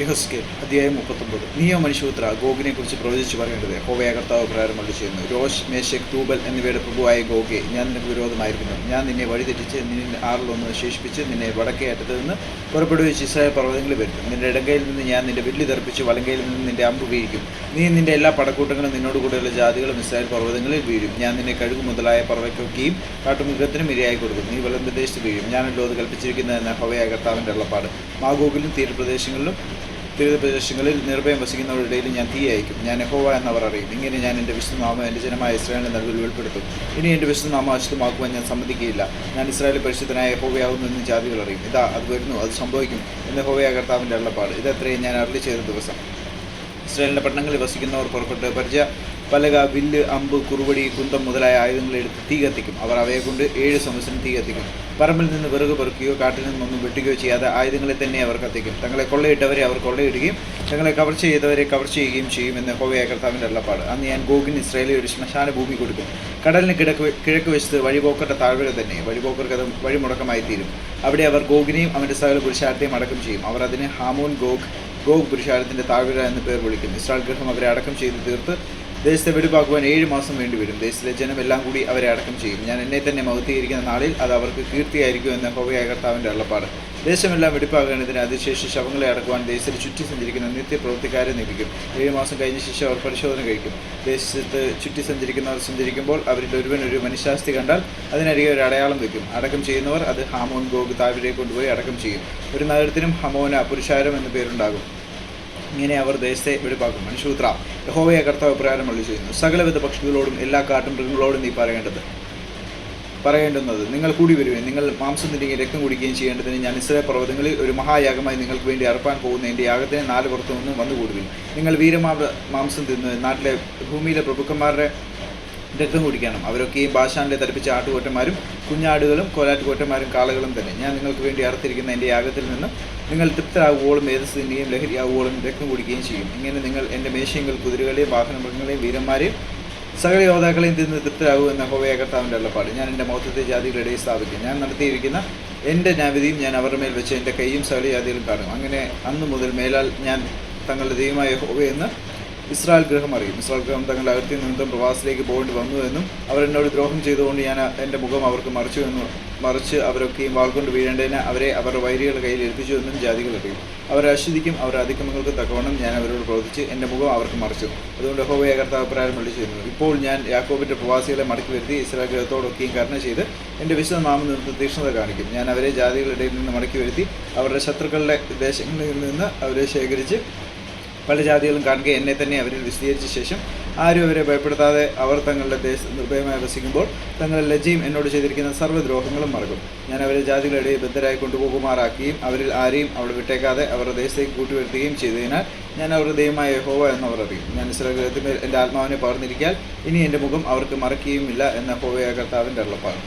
യഹസ്കേൽ അധ്യായം മുപ്പത്തൊമ്പത്. നീയോ മനുഷ്യപുത്ര ഗോഗിനെ കുറിച്ച് പ്രവചിച്ച് പറയേണ്ടത് ഹോവയ കർത്താവ് മള്ളി ചെയ്യുന്നു. രോഷ് മേശക് തൂബൽ എന്നിവയുടെ പ്രഭുവായ ഗോഗെ ഞാൻ നിനക്ക് വിരോധമായിരിക്കുന്നു. ഞാൻ നിന്നെ വഴിതെറ്റിച്ച് നിന്നെ ആറിലൊന്ന് ശേഷിപ്പിച്ച് നിന്നെ വടക്കേ അറ്റത്ത് നിന്ന് പുറപ്പെടുവിച്ച് ഇസ്രായേൽ പർവതങ്ങളിൽ വരുത്തും. നിന്റെ ഇടങ്കയിൽ നിന്ന് ഞാൻ നിന്റെ വില്ലി തെറിപ്പിച്ച് വലങ്കയിൽ നിന്ന് നിന്റെ അമ്പ് വീഴിക്കും. നീ നിന്റെ എല്ലാ പടക്കൂട്ടങ്ങളും നിന്നോട് കൂടെയുള്ള ജാതികളും ഇസ്രായേൽ പർവതങ്ങളിൽ വീഴും. ഞാൻ നിന്നെ കഴുകു മുതലായ പർവക്കൊക്കെയും കാട്ടുമൃഗത്തിനും ഇരയായി കൊടുക്കും. നീ വെള്ളം പ്രദേശത്ത് വീഴും. ഞാനല്ലോ അത് കൽപ്പിച്ചിരിക്കുന്നതെന്ന ഹോവയ കർത്താവിന്റെ ഉള്ളപ്പാട് മാഗോഗിലും തീരപ്രദേശങ്ങളിലും തീരപ്രദേശങ്ങളിൽ നിർഭയം വസിക്കുന്നവരുടെ ഇടയിൽ ഞാൻ തീ അയക്കും ഞാൻ യഹോവ എന്നവർ അറിയും. ഇങ്ങനെ ഞാൻ എന്റെ വിശുദ്ധനാമം എന്റെ ജനമായ ഇസ്രായേലിന്റെ നടുവിൽ വെളിപ്പെടുത്തും ഇനി എന്റെ വിശുദ്ധനാമം അശുദ്ധമാക്കുവാൻ ഞാൻ സമ്മതിക്കുകയില്ല. ഞാൻ ഇസ്രായേൽ പരിശുദ്ധനായ എഹോവയാവുന്നു എന്ന് ജാതികൾ അറിയും. ഇതാ അത് വരുന്നു അത് സംഭവിക്കും എന്ന് യഹോവയ കർത്താവിന്റെ അള്ളപ്പാട് ഇതത്രയും ഞാൻ അരളി ചെയ്ത ദിവസം. ഇസ്രായേലിന്റെ പട്ടണങ്ങളിൽ വസിക്കുന്നവർ പുറപ്പെട്ട് പരിച പലക വില്ല് അമ്പ് കുറുവടി കുന്തം മുതലായ ആയുധങ്ങളെടുത്ത് തീ കത്തിക്കും. അവർ അവയെ കൊണ്ട് ഏഴ് സംവത്സരം തീ കത്തിക്കും. പറമ്പിൽ നിന്ന് വിറക് പെറുക്കുകയോ കാട്ടിൽ നിന്നൊന്നും വെട്ടുകയോ ചെയ്യാതെ ആയുധങ്ങളെ തന്നെ അവർ കത്തിക്കും. തങ്ങളെ കൊള്ളയിട്ടവരെ അവർ കൊള്ളയിടുകയും തങ്ങളെ കവർച്ച ചെയ്തവരെ കവർച്ച ചെയ്യുകയും ചെയ്യും എന്ന് ഹോവയ കർത്താവിന്റെ അള്ളപ്പാട് അന്ന് ഞാൻ ഗോഗിന് ഇസ്രായേലിൽ ഒരു ശ്മശാന ഭൂമി കൊടുക്കും. കടലിന് കിഴക്ക് കിഴക്ക് വശത്ത് വഴിപോക്കറുടെ താഴ്വര തന്നെ. വഴിപോക്കർക്ക് അത് വഴിമുടക്കമായി തീരും അവിടെ അവർ ഗോഗിനെയും അവന്റെ സകല പുരുഷാരത്തെയും അടക്കം ചെയ്യും. അവർ അതിന് ഹാമോൻ ഗോഗ് ഗോഗ് പുരുഷാരത്തിന്റെ താഴ്വര എന്ന് പേർ വിളിക്കുന്നു. ഇസ്രായേൽ ഗൃഹം അവരെ അടക്കം ചെയ്ത് തീർത്ത് ദേശത്തെ വെടിപ്പാക്കുവാൻ ഏഴ് മാസം വേണ്ടിവരും. ദേശത്തിലെ ജനം എല്ലാം കൂടി അവരെ അടക്കം ചെയ്യും. ഞാൻ എന്നെ തന്നെ മഹത്വീകരിക്കുന്ന നാളിൽ അത് അവർക്ക് കീർത്തിയായിരിക്കും എന്ന ഹോവയായ കർത്താവിന്റെ അള്ളപ്പാട് ദേശമെല്ലാം വെടിപ്പാകേണ്ടതിന് അതിശേഷം ശവങ്ങളെ അടക്കുവാൻ ദേശത്തിൽ ചുറ്റി സഞ്ചരിക്കുന്ന നിത്യപ്രവൃത്തിക്കാരെ നിയമിക്കും. ഏഴ് മാസം കഴിഞ്ഞ ശേഷം അവർ പരിശോധന കഴിക്കും. ദേശത്ത് ചുറ്റി സഞ്ചരിക്കുന്നവർ സഞ്ചരിക്കുമ്പോൾ അവരിൽ ഒരുവൻ ഒരു മനുഷ്യാസ്തി കണ്ടാൽ അതിനരികെ ഒരു അടയാളം വയ്ക്കും അടക്കം ചെയ്യുന്നവർ അത് ഹാമോൻ ഗോഗ് താവിരെ കൊണ്ടുപോയി അടക്കം ചെയ്യും. ഒരു നഗരത്തിനും ഹമോന പുരുഷാരം എന്ന പേരുണ്ടാകും. ഇങ്ങനെ അവർ ദേശത്തെ വെടിപ്പാക്കും. മനുഷ്യപുത്ര യഹോവയെ കർത്താവ് പ്രകാരം വള്ളി ചെയ്യുന്നു. സകലവിധ പക്ഷികളോടും എല്ലാ കാട്ടും മൃഗങ്ങളോടും നീ പറയേണ്ടത്. പറയേണ്ടുന്നത് നിങ്ങൾ കൂടി വരുവേൻ. നിങ്ങൾ മാംസം തിരികെയും രക്തം കുടിക്കുകയും ചെയ്യേണ്ടതിന് ഞാൻ ഇസ്രായേൽ പർവതങ്ങളിൽ ഒരു മഹായാഗമായി നിങ്ങൾക്ക് വേണ്ടി അർപ്പാൻ പോകുന്ന എന്റെ യാഗത്തിന് നാല് പുറത്തു നിന്നും വന്നു കൂടുവിൻ നിങ്ങൾ വീരമാ മാംസം തിന്ന്. നാട്ടിലെ ഭൂമിയിലെ പ്രഭുക്കന്മാരുടെ രക്തം കുടിക്കണം അവരൊക്കെ ഈ ഭാഷാനിലെ തടിപ്പിച്ച ആട്ടുകൊറ്റന്മാരും കുഞ്ഞാടുകളും കോലാറ്റുകൊറ്റന്മാരും കാളകളും തന്നെ. ഞാൻ നിങ്ങൾക്ക് വേണ്ടി അറുത്തിരിക്കുന്ന എന്റെ യാഗത്തിൽ നിന്നും നിങ്ങൾ തൃപ്തരാകുവോളും മേധസ് തിന്നുകയും ലഹരിയാകുവോളും രക്തം കുടിക്കുകയും ചെയ്യും. ഇങ്ങനെ നിങ്ങൾ എന്റെ മേശയങ്ങൾ കുതിരകളെയും വാഹനമൃഗങ്ങളെയും വീരന്മാരെയും സകല യോദ്ധാക്കളെയും തിന്ന് തൃപ്തരാകൂ ഹോവയ കർത്താവിന്റെ ഉള്ളപ്പാട് ഞാൻ എന്റെ മൗത്തത്തെ ജാതികളിടയിൽ സ്ഥാപിക്കും. ഞാൻ നടത്തിയിരിക്കുന്ന എന്റെ ഞാവിധിയും ഞാൻ അവരുടെ മേൽ വെച്ച് എന്റെ കൈയും സകല ജാതികളും കാണും. അങ്ങനെ അന്ന് മുതൽ മേലാൽ ഞാൻ തങ്ങളുടെ ദൈവമായ ഹോവയെന്ന് ഇസ്രായേൽ ഗൃഹം അറിയും. ഇസ്രായേൽ ഗൃഹം തങ്ങളുടെ അകത്തി നിമിത്തം പ്രവാസത്തിലേക്ക് പോകേണ്ടി വന്നു എന്നും അവർ എന്നോട് ദ്രോഹം ചെയ്തുകൊണ്ട് ഞാൻ എന്റെ മുഖം അവർക്ക് മറിച്ചു എന്നും മറിച്ച് അവരൊക്കെയും വാൾകൊണ്ട് വീഴേണ്ടതിന് അവരെ അവരുടെ വൈരികളുടെ കയ്യിൽ ഏൽപ്പിച്ചു എന്നും ജാതികൾ അറിയും. അവരെ അശുദ്ധിക്കും അവരുടെ അതിക്രമങ്ങൾക്ക് തക്കവണ്ണം ഞാൻ അവരോട് പ്രവർത്തിച്ച് എന്റെ മുഖം അവർക്ക് മറിച്ചു. അതുകൊണ്ട് ഹോബയ കർത്താവ് പ്രകാരം വിളിച്ചു ചെയ്യുന്നു. ഇപ്പോൾ ഞാൻ യാക്കോബിന്റെ പ്രവാസികളെ മടക്കി വരുത്തി ഇസ്രായേൽ ഗൃഹത്തോടൊക്കെയും കരുണ ചെയ്ത് എന്റെ വിശുദ്ധ നിർത്തി തീക്ഷ്ണത കാണിക്കും. ഞാൻ അവരെ ജാതികളുടെ നിന്ന് മടക്കി വരുത്തി അവരുടെ ശത്രുക്കളുടെ ദേശങ്ങളിൽ നിന്ന് അവരെ ശേഖരിച്ച് പല ജാതികളും കാണുക എന്നെ തന്നെ അവരിൽ വിശദീകരിച്ച ശേഷം ആരും അവരെ ഭയപ്പെടുത്താതെ അവർ തങ്ങളുടെ ദേശ നിർഭയമായി വസിക്കുമ്പോൾ തങ്ങളുടെ ലജ്ജയും എന്നോട് ചെയ്തിരിക്കുന്ന സർവദ്രോഹങ്ങളും മറക്കും. ഞാൻ അവരെ ജാതികളുടെ ബദ്ധരായി കൊണ്ടുപോകുമാറാക്കുകയും അവരിൽ ആരെയും അവിടെ വിട്ടേക്കാതെ അവരുടെ ദേശത്തേക്ക് കൂട്ടിവരുത്തുകയും ചെയ്തതിനാൽ ഞാൻ അവരുടെ ദൈവമായ യഹോവ എന്നവർ അറിയും. ഞാൻ ഇസ്രഗ്രഹത്തിൽ എന്റെ ആത്മാവിനെ പകർന്നിരിക്കാൻ ഇനി എന്റെ മുഖം അവർക്ക് മറക്കുകയുമില്ല എന്ന ഹോവയ കർത്താവിന്റെ അള്ളപ്പാണ്